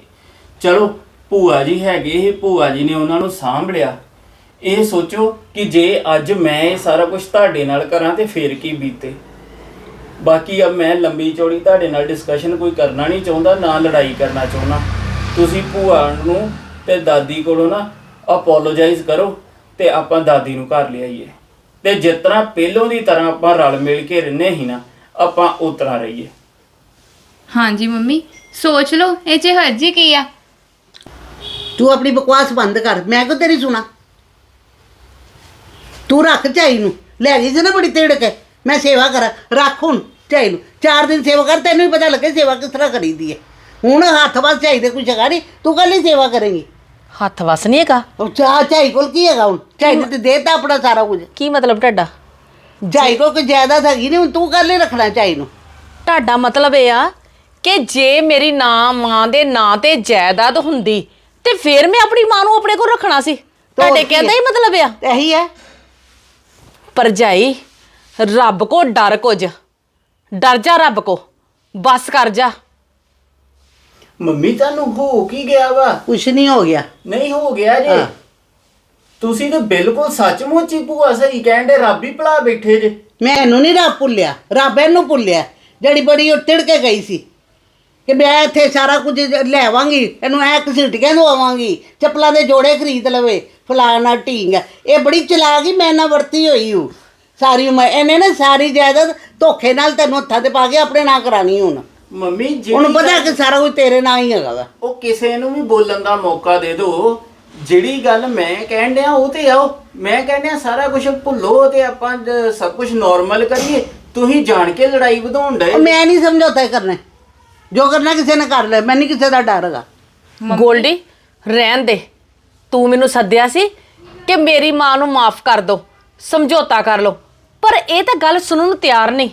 ਚਲੋ ਭੂਆ ਜੀ ਹੈਗੇ ਇਹ ਭੂਆ ਜੀ ਨੇ ਉਹਨਾਂ ਨੂੰ ਸਾਂਭ ਲਿਆ। ਇਹ ਸੋਚੋ ਕਿ ਜੇ ਅੱਜ ਮੈਂ ਇਹ ਸਾਰਾ ਕੁਝ ਤੁਹਾਡੇ ਨਾਲ ਕਰਾਂ ਤੇ ਫੇਰ ਕੀ ਬੀਤੇ। ਬਾਕੀ ਅਬ ਮੈਂ ਲੰਬੀ ਚੌੜੀ ਤੁਹਾਡੇ ਨਾਲ ਡਿਸਕਸ਼ਨ ਕੋਈ ਕਰਨਾ ਨਹੀਂ ਚਾਹੁੰਦਾ ਨਾ ਲੜਾਈ ਕਰਨਾ ਚਾਹੁੰਦਾ। ਤੁਸੀਂ ਭੂਆ ਨੂੰ ਤੇ ਦਾਦੀ ਕੋਲੋਂ ਨਾ ਅਪੋਲੋਜਾਈਜ਼ ਕਰੋ ਤੇ ਆਪਾਂ ਦਾਦੀ ਨੂੰ ਘਰ ਲਿਆਈਏ। ਤੇ ਜਿਸ ਤਰ੍ਹਾਂ ਪਹਿਲੋਂ ਦੀ ਤਰ੍ਹਾਂ ਆਪਾਂ ਰਲ ਮਿਲ ਕੇ ਰਹਿੰਦੇ ਹੀ ਨਾ ਆਪਾਂ ਉਸ ਤਰ੍ਹਾਂ ਰਹੀਏ। ਹਾਂਜੀ ਮੰਮੀ ਸੋਚ ਲਓ ਇਹ 'ਚ ਹਰਜੀ ਕੀ ਆ? ਤੂੰ ਆਪਣੀ ਬਕਵਾਸ ਬੰਦ ਕਰ ਮੈਂ ਕਿਉਂ ਤੇਰੀ ਸੁਣਾ? ਤੂੰ ਰੱਖ ਝਾਈ ਨੂੰ। ਲੈ ਗਈ ਸੀ ਨਾ ਬੜੀ ਤੇੜ ਕੇ। ਮੈਂ ਸੇਵਾ ਕਰਾਂ। ਰੱਖ ਹੁਣ ਝਾਈ ਨੂੰ। ਚਾਰ ਦਿਨ ਸੇਵਾ ਕਰ ਤੈਨੂੰ ਵੀ ਪਤਾ ਲੱਗੇ ਸੇਵਾ ਕਿਸ ਤਰ੍ਹਾਂ ਕਰੀਦੀ ਹੈ ਹੁਣ ਹੱਥ ਵੱਸ ਝਾਈ ਦੇ ਕੁਝ ਹੈਗਾ ਨਹੀਂ ਤੂੰ ਕੱਲੀ ਸੇਵਾ ਕਰੇਂਗੀ। ਹੱਥ ਵਸ ਨਹੀਂ ਹੈਗਾ? ਉਹ ਚਾਹ ਝਾਈ ਕੋਲ ਕੀ ਹੈਗਾ ਹੁਣ? ਝਾਈ ਨੇ ਤੇ ਦੇਤਾ ਆਪਣਾ ਸਾਰਾ ਕੁਝ। ਕੀ ਮਤਲਬ ਤੁਹਾਡਾ? ਝਾਈ ਕੋਲ ਕੋਈ ਜਾਇਦਾਦ ਹੈਗੀ ਨਹੀਂ ਹੁਣ ਤੂੰ ਕੱਲ ਹੀ ਰੱਖਣਾ ਝਾਈ ਨੂੰ। ਤੁਹਾਡਾ ਮਤਲਬ ਇਹ ਆ ਕਿ ਜੇ ਮੇਰੀ ਨਾਂ ਮਾਂ ਦੇ ਨਾਂ ਤੇ ਜਾਇਦਾਦ ਹੁੰਦੀ ਤੇ ਫਿਰ ਮੈਂ ਆਪਣੀ ਮਾਂ ਨੂੰ ਆਪਣੇ ਕੋਲ ਰੱਖਣਾ ਸੀ। ਤੁਹਾਡੇ ਕੀ ਕਹਿੰਦਾ ਹੀ? ਮਤਲਬ ਆ? ਇਹੀ ਹੈ। ਪਰਜਾਈ ਰੱਬ ਕੋ ਡਰ ਕੁਝ। ਡਰ ਜਾ ਰੱਬ ਕੋ ਬਸ ਕਰ ਜਾ। ਮੰਮੀ ਤੁਹਾਨੂੰ ਹੋ ਕੀ ਗਿਆ ਵਾ? ਕੁਛ ਨਹੀਂ ਹੋ ਗਿਆ। ਨਹੀਂ ਹੋ ਗਿਆ ਜੇ। ਹਾਂ। ਤੁਸੀਂ ਤੇ ਬਿਲਕੁਲ ਸੱਚਮੁੱਚ ਹੀ ਭੂਆ ਸਹੀ ਕਹਿੰਦੇ ਰੱਬ ਹੀ ਭਲਾ ਬੈਠੇ ਜੇ। ਮੈਨੂੰ ਨਹੀਂ ਰੱਬ ਭੁੱਲਿਆ ਰੱਬ ਇਹਨੂੰ ਭੁੱਲਿਆ ਜਿਹੜੀ ਬੜੀ ਉਹ ਤਿੜ ਕੇ ਗਈ ਸੀ। ਕਿ ਮੈਂ ਇੱਥੇ ਸਾਰਾ ਕੁਝ ਲੈਵਾਂਗੀ ਇਹਨੂੰ ਐ ਘਸੀਟੀਆਂ ਦਵਾਵਾਂਗੀ ਚੱਪਲਾਂ ਦੇ ਜੋੜੇ ਖਰੀਦ ਲਵੇ। ਫਲਾਣਾ ਢੀਂਗ ਇਹ ਬੜੀ ਚਲਾਕ ਹੀ ਮੈਂ ਨਾ ਵਰਤੀ ਹੋਈ ਹੂੰ। ਸਾਰੀ ਉਮਰ ਇਹਨੇ ਨਾ ਸਾਰੀ ਜਾਇਦਾਦ ਧੋਖੇ ਨਾਲ ਤੈਨੂੰ ਹੱਥਾਂ ਤੇ ਪਾ ਕੇ ਆਪਣੇ ਨਾਂ ਕਰਾਣੀ ਹੁਣ। ਮੰਮੀ ਜਿਹੜੀ ਉਹਨੂੰ ਪਤਾ ਗੱਲ- ਕਿ ਸਾਰਾ ਕੁਝ ਤੇਰੇ ਨਾਂ ਹੀ ਹੈਗਾ ਵਾ। ਉਹ ਕਿਸੇ ਨੂੰ ਵੀ ਬੋਲਣ ਦਾ ਮੌਕਾ ਦੇ ਦਿਓ ਜਿਹੜੀ ਗੱਲ ਮੈਂ ਕਹਿਣ ਡਿਆ ਉਹ ਤੇ ਆਓ ਮੈਂ ਕਹਿੰਦਿਆ ਸਾਰਾ ਕੁਝ ਭੁੱਲੋ ਤੇ ਆਪਾਂ ਜ- ਸਭ ਕੁਝ ਨਾਰਮਲ ਕਰੀਏ। ਤੁਸੀਂ ਜਾਣ ਕੇ ਲੜਾਈ ਵਧਾਉਣ ਡਏ। ਉਹ ਮੈਂ ਨਹੀਂ ਸਮਝੌਤਾ ਕਰਨਾ। ਜੋ ਕਰਨਾ ਕਿਸੇ ਨੇ ਕਰ ਲੈ ਮੈਂ ਨਹੀਂ ਕਿਸੇ ਦਾ ਡਰ ਹੈਗਾ। ਗੋਲਡੀ ਰਹਿਣ ਦੇ। ਤੂੰ ਮੈਨੂੰ ਸੱਦਿਆ ਸੀ ਕਿ ਮੇਰੀ ਮਾਂ ਨੂੰ ਮਾਫ ਕਰ ਦੋ ਸਮਝੌਤਾ ਕਰ ਲੋ ਪਰ ਇਹ ਤਾਂ ਗੱਲ ਸੁਣਨ ਨੂੰ ਤਿਆਰ ਨਹੀਂ।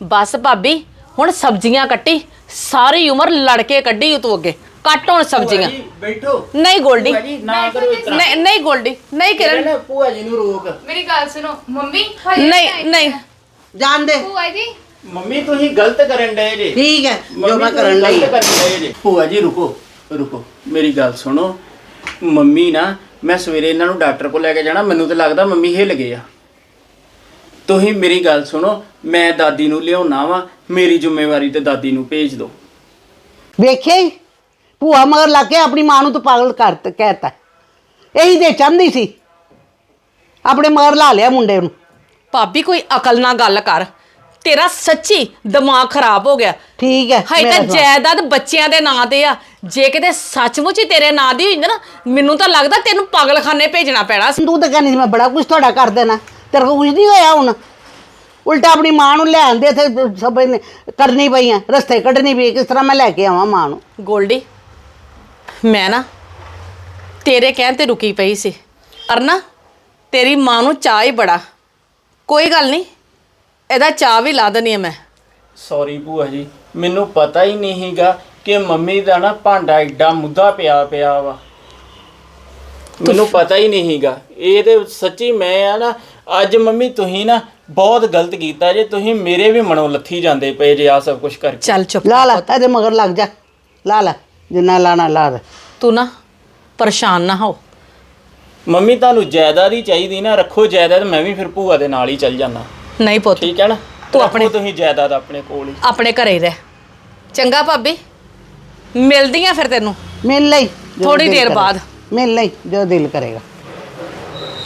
ਬਸ ਭਾਬੀ ਹੁਣ ਸਬਜ਼ੀਆਂ ਕੱਟੀ ਸਾਰੀ ਉਮਰ ਲੜ ਕੇ ਕੱਢੀ ਤੂੰ ਅੱਗੇ। ਕੱਟ ਹੁਣ ਸਬਜ਼ੀਆਂ। ਭੂਆ ਜੀ, ਬੈਠੋ। ਨਹੀਂ ਗੋਲਡੀ। ਭੂਆ ਜੀ ਨਾ ਕਰੋ ਇਸ ਤਰ੍ਹਾਂ ਨਹੀਂ ਨਹੀਂ ਗੋਲਡੀ ਨਹੀਂ ਕਿਰਨ। ਕਿਰਨ ਭੂਆ ਜੀ ਨੂੰ ਰੋਕ। ਮੇਰੀ ਗੱਲ ਸੁਣੋ ਮੰਮੀ ਨਹੀਂ ਨਹੀਂ ਜਾਣ ਦੇ। ਭੂਆ ਜੀ। ਮੰਮੀ ਤੁਸੀਂ ਗਲਤ ਕਰਨ ਡਏ ਜੇ। ਠੀਕ ਹੈ ਜੋ ਮੰਮੀ ਮੈਂ ਤੁਸੀਂ ਕਰਨ ਲਈ ਗਲਤ ਕਰਨ ਡਏ ਜੇ। ਭੂਆ ਜੀ ਰੁਕੋ ਰੁਕੋ। ਮੇਰੀ ਗੱਲ ਸੁਣੋ। ਮੰਮੀ ਨਾ ਮੈਂ ਸਵੇਰੇ ਇਹਨਾਂ ਨੂੰ ਡਾਕਟਰ ਕੋਲ ਲੈ ਕੇ ਜਾਣਾ ਮੈਨੂੰ ਤਾਂ ਲੱਗਦਾ ਮੰਮੀ ਹਿੱਲ ਗਏ ਆ। ਤੁਸੀਂ ਮੇਰੀ ਗੱਲ ਸੁਣੋ ਮੈਂ ਦਾਦੀ ਨੂੰ ਲਿਆਉਣਾ ਵਾ ਮੇਰੀ ਜ਼ਿੰਮੇਵਾਰੀ ਤੇ ਦਾਦੀ ਨੂੰ ਭੇਜ ਦਿਓ। ਵੇਖਿਆ ਹੀ? ਭੂਆ ਮਗਰ ਲੱਗ ਕੇ ਆਪਣੀ ਮਾਂ ਨੂੰ ਤਾਂ ਪਾਗਲ ਕਰ ਕਹਿਤਾ। ਇਹੀ ਤੇ ਚਾਹੁੰਦੀ ਸੀ। ਆਪਣੇ ਮਗਰ ਲਾ ਲਿਆ ਮੁੰਡੇ ਨੂੰ। ਭਾਬੀ ਕੋਈ ਅਕਲ ਨਾਲ ਗੱਲ ਕਰ। ਤੇਰਾ ਸੱਚੀ ਦਿਮਾਗ ਖਰਾਬ ਹੋ ਗਿਆ। ਠੀਕ ਹੈ ਹਾਈ ਮੇਰਾ ਤਾਂ। ਜਾਇਦਾਦ ਬੱਚਿਆਂ ਦੇ ਨਾਂ ਤੇ ਆ। ਜੇ ਕਿਤੇ ਸੱਚਮੁੱਚ ਹੀ ਤੇਰੇ ਨਾਂ ਦੀ ਹੋਈ ਨਾ ਮੈਨੂੰ ਤਾਂ ਲੱਗਦਾ ਤੈਨੂੰ ਪਾਗਲਖਾਨੇ ਭੇਜਣਾ ਪੈਣਾ ਸੀ। ਤੂੰ ਤਾਂ ਕਹਿੰਦੀ ਸੀ ਮੈਂ ਬੜਾ ਕੁਝ ਤੁਹਾਡਾ ਕਰ ਦੇਣਾ। ਤੇਰੇ ਕੋਲ ਕੁਝ ਨਹੀਂ ਹੋਇਆ ਹੁਣ? ਉਲਟਾ ਆਪਣੀ ਮਾਂ ਨੂੰ ਲੈ ਆਂਦੇ ਇੱਥੇ ਸਭ ਨੇ ਕਰਨੀ ਪਈਆਂ ਰਸਤੇ ਕੱਢਣੀ ਪਈ ਕਿਸ ਤਰ੍ਹਾਂ ਮੈਂ ਲੈ ਕੇ ਆਵਾਂ ਮਾਂ ਨੂੰ? ਗੋਲਡੀ ਮੈਂ ਨਾ ਤੇਰੇ ਕਹਿਣ ਤੇ ਰੁਕੀ ਪਈ ਸੀ। ਪਰ ਨਾ ਤੇਰੀ ਮਾਂ ਨੂੰ ਚਾਹ ਹੀ ਬੜਾ। ਕੋਈ ਗੱਲ ਨਹੀਂ ਇਹਦਾ ਚਾਹ ਵੀ ਲਾ ਦਨੀ ਆ ਮੈਂ। ਸੌਰੀ ਭੂਆ ਜੀ ਮੈਨੂੰ ਪਤਾ ਹੀ ਨਹੀਂ ਹੈਗਾ ਕਿ ਮੰਮੀ ਦਾ ਨਾ ਭਾਂਡਾ ਐਡਾ ਮੁੱਦਾ ਪਿਆ ਪਿਆ ਵਾ। ਮੈਨੂੰ ਪਤਾ ਹੀ ਨਹੀਂ ਹੈਗਾ ਇਹ ਤੇ ਸੱਚੀ ਮੈਂ ਆ ਨਾ ਅੱਜ ਮੰਮੀ ਤੁਸੀਂ ਨਾ ਬਹੁਤ ਗਲਤ ਕੀਤਾ ਜੇ ਤੁਸੀਂ ਮੇਰੇ ਵੀ ਮਨੋਂ ਲੱਥੀ ਜਾਂਦੇ ਪਏ ਜੇ ਆ ਸਭ ਕੁਝ ਕਰਕੇ। ਚੱਲ ਚੁੱਪ ਲਾ ਲਾ ਇਹਦੇ ਮਗਰ ਲੱਗ ਜਾ। ਲਾ ਲਾ ਜਿੰਨਾ ਲਾਣਾ ਲਾ ਦੇ। ਤੂੰ ਨਾ ਪਰੇਸ਼ਾਨ ਨਾ ਹੋ। ਮੰਮੀ ਤੁਹਾਨੂੰ ਜਾਇਦਾਦ ਹੀ ਚਾਹੀਦੀ ਨਾ ਰੱਖੋ ਜਾਇਦਾਦ ਮੈਂ ਵੀ ਫਿਰ ਭੂਆ ਦੇ ਨਾਲ ਹੀ ਚੱਲ ਜਾਣਾ ਨਹੀਂ ਪੁੱਤ। ਠੀਕ ਹੈ ਨਾ? ਤੂੰ ਆਪਣੇ- ਤੁਸੀਂ ਜਾਇਦਾਦ ਆਪਣੇ ਕੋਲ ਹੀ। ਆਪਣੇ ਘਰੇ ਰਹਿ। ਚੰਗਾ ਭਾਬੀ। ਮਿਲਦੀ ਆ ਫਿਰ ਤੈਨੂੰ। ਮਿਲ ਲਈ ਦਿਲ ਦੇਰ ਕਰੇ। ਬਾਅਦ। ਮਿਲ ਲਈ ਜੋ ਦਿਲ ਕਰੇਗਾ।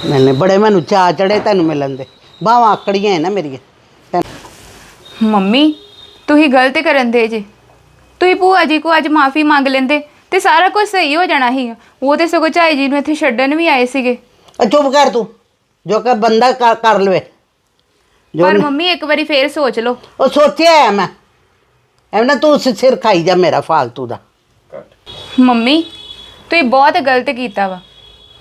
ਨਹੀਂ ਬੜੇ ਮੈਨੂੰ ਚਾਅ ਚੜੇ ਤੈਨੂੰ ਮਿਲਣ ਦੇ। ਬਾਹਾਂ ਆਕੜੀਆਂ ਹੈ ਨਾ ਮੇਰੀਆਂ। ਤੈਨੂੰ- ਮੰਮੀ ਤੁਸੀਂ ਗਲਤ ਕਰਨ ਦੇ ਜੇ। ਤੁਸੀਂ ਭੂਆ ਜੀ ਕੋ ਅੱਜ ਮਾਫੀ ਮੰਗ ਲੈਂਦੇ ਤੇ ਸਾਰਾ ਕੁਝ ਸਹੀ ਹੋ ਜਾਣਾ ਸੀ। ਉਹ ਤੇ ਸਗੋਂ ਝਾਈ ਜੀ ਨੂੰ ਇੱਥੇ ਛੱਡਣ ਵੀ ਆਏ ਸੀਗੇ। ਆ ਚੁੱਪ ਕਰ ਤੂੰ। ਜੋ ਕਿ ਬੰਦਾ ਕਰ ਕਰ ਲਵੇ। ਪਰ ਮੰਮੀ ਇੱਕ ਵਾਰੀ ਫੇਰ ਸੋਚ ਲਓ। ਉਹ ਸੋਚਿਆ ਹੈ ਮੈਂ। ਐਵੇਂ ਨਾ ਤੂੰ ਸਿ- ਸਿਰ ਖਾਈ ਜਾ ਮੇਰਾ ਫਾਲਤੂ ਦਾ। ਮੰਮੀ ਤੁਸੀਂ ਬਹੁਤ ਗਲਤ ਕੀਤਾ ਵਾ।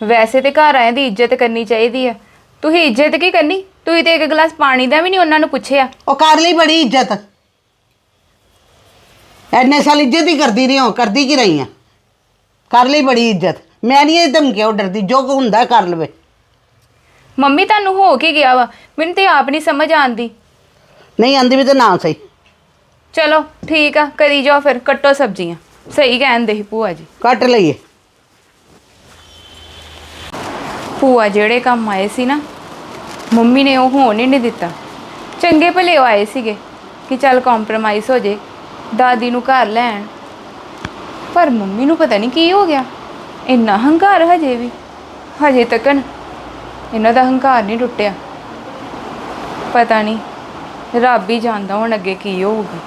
ਵੈਸੇ ਤੇ ਘਰ ਆਇਆਂ ਦੀ ਇੱਜ਼ਤ ਕਰਨੀ ਚਾਹੀਦੀ ਆ। ਤੁਸੀਂ ਇੱਜ਼ਤ ਕੀ ਕਰਨੀ? ਤੁਸੀਂ ਤੇ ਇੱਕ ਗਲਾਸ ਪਾਣੀ ਦਾ ਵੀ ਨਹੀਂ ਉਹਨਾਂ ਨੂੰ ਪੁੱਛਿਆ। ਉਹ ਕਰ ਲਈ ਬੜੀ ਇੱਜ਼ਤ। ਐਨੇ ਸਾਲ ਇੱਜ਼ਤ ਹੀ ਕਰਦੀ ਰਹੀ ਹਾਂ ਕਰਦੀ ਕੀ ਰਹੀ ਆ? ਕਰ ਲਈ ਬੜੀ ਇੱਜ਼ਤ। ਮੈਂ ਨਹੀਂ ਇਹ ਧਮਕੀਆਂ ਉਹ ਡਰਦੀ ਜੋ ਕੁ ਹੁੰਦਾ ਕਰ ਲਵੇ। ਮੰਮੀ ਤੁਹਾਨੂੰ ਹੋ ਕੀ ਗਿਆ ਵਾ? ਮੈਨੂੰ ਤੇ ਆਪ ਨਹੀਂ ਸਮਝ ਆਉਂਦੀ। ਨਹੀਂ ਆਂਦੀ ਵੀ ਤੇ ਨਾ ਸਹੀ। ਚਲੋ ਠੀਕ ਆ ਕਰੀ ਜਾਓ ਫਿਰ ਕੱਟੋ ਸਬਜ਼ੀਆਂ। ਸਹੀ ਕਹਿੰਦੇ ਸੀ ਭੂਆ ਜੀ। ਕੱਟ ਲਈਏ। ਭੂਆ ਜਿਹੜੇ ਕੰਮ ਆਏ ਸੀ ਨਾ ਮੰਮੀ ਨੇ ਉਹ ਹੋਣ ਹੀ ਨਹੀਂ ਦਿੱਤਾ। ਚੰਗੇ ਭਲੇ ਉਹ ਆਏ ਸੀਗੇ ਕਿ ਚੱਲ ਕੰਪਰੋਮਾਈਜ਼ ਹੋ ਜੇ ਦਾਦੀ ਨੂੰ ਘਰ ਲੈਣ। ਪਰ ਮੰਮੀ ਨੂੰ ਪਤਾ ਨਹੀਂ ਕੀ ਹੋ ਗਿਆ। ਇੰਨਾ ਹੰਕਾਰ ਹਜੇ ਵੀ। ਹਜੇ ਤੱਕਨ ਇਹਨਾਂ ਦਾ ਹੰਕਾਰ ਨਹੀਂ ਟੁੱਟਿਆ। ਪਤਾ ਨਹੀਂ ਰੱਬ ਹੀ ਜਾਣਦਾ ਹੁਣ ਅੱਗੇ ਕੀ ਹੋਊਗਾ।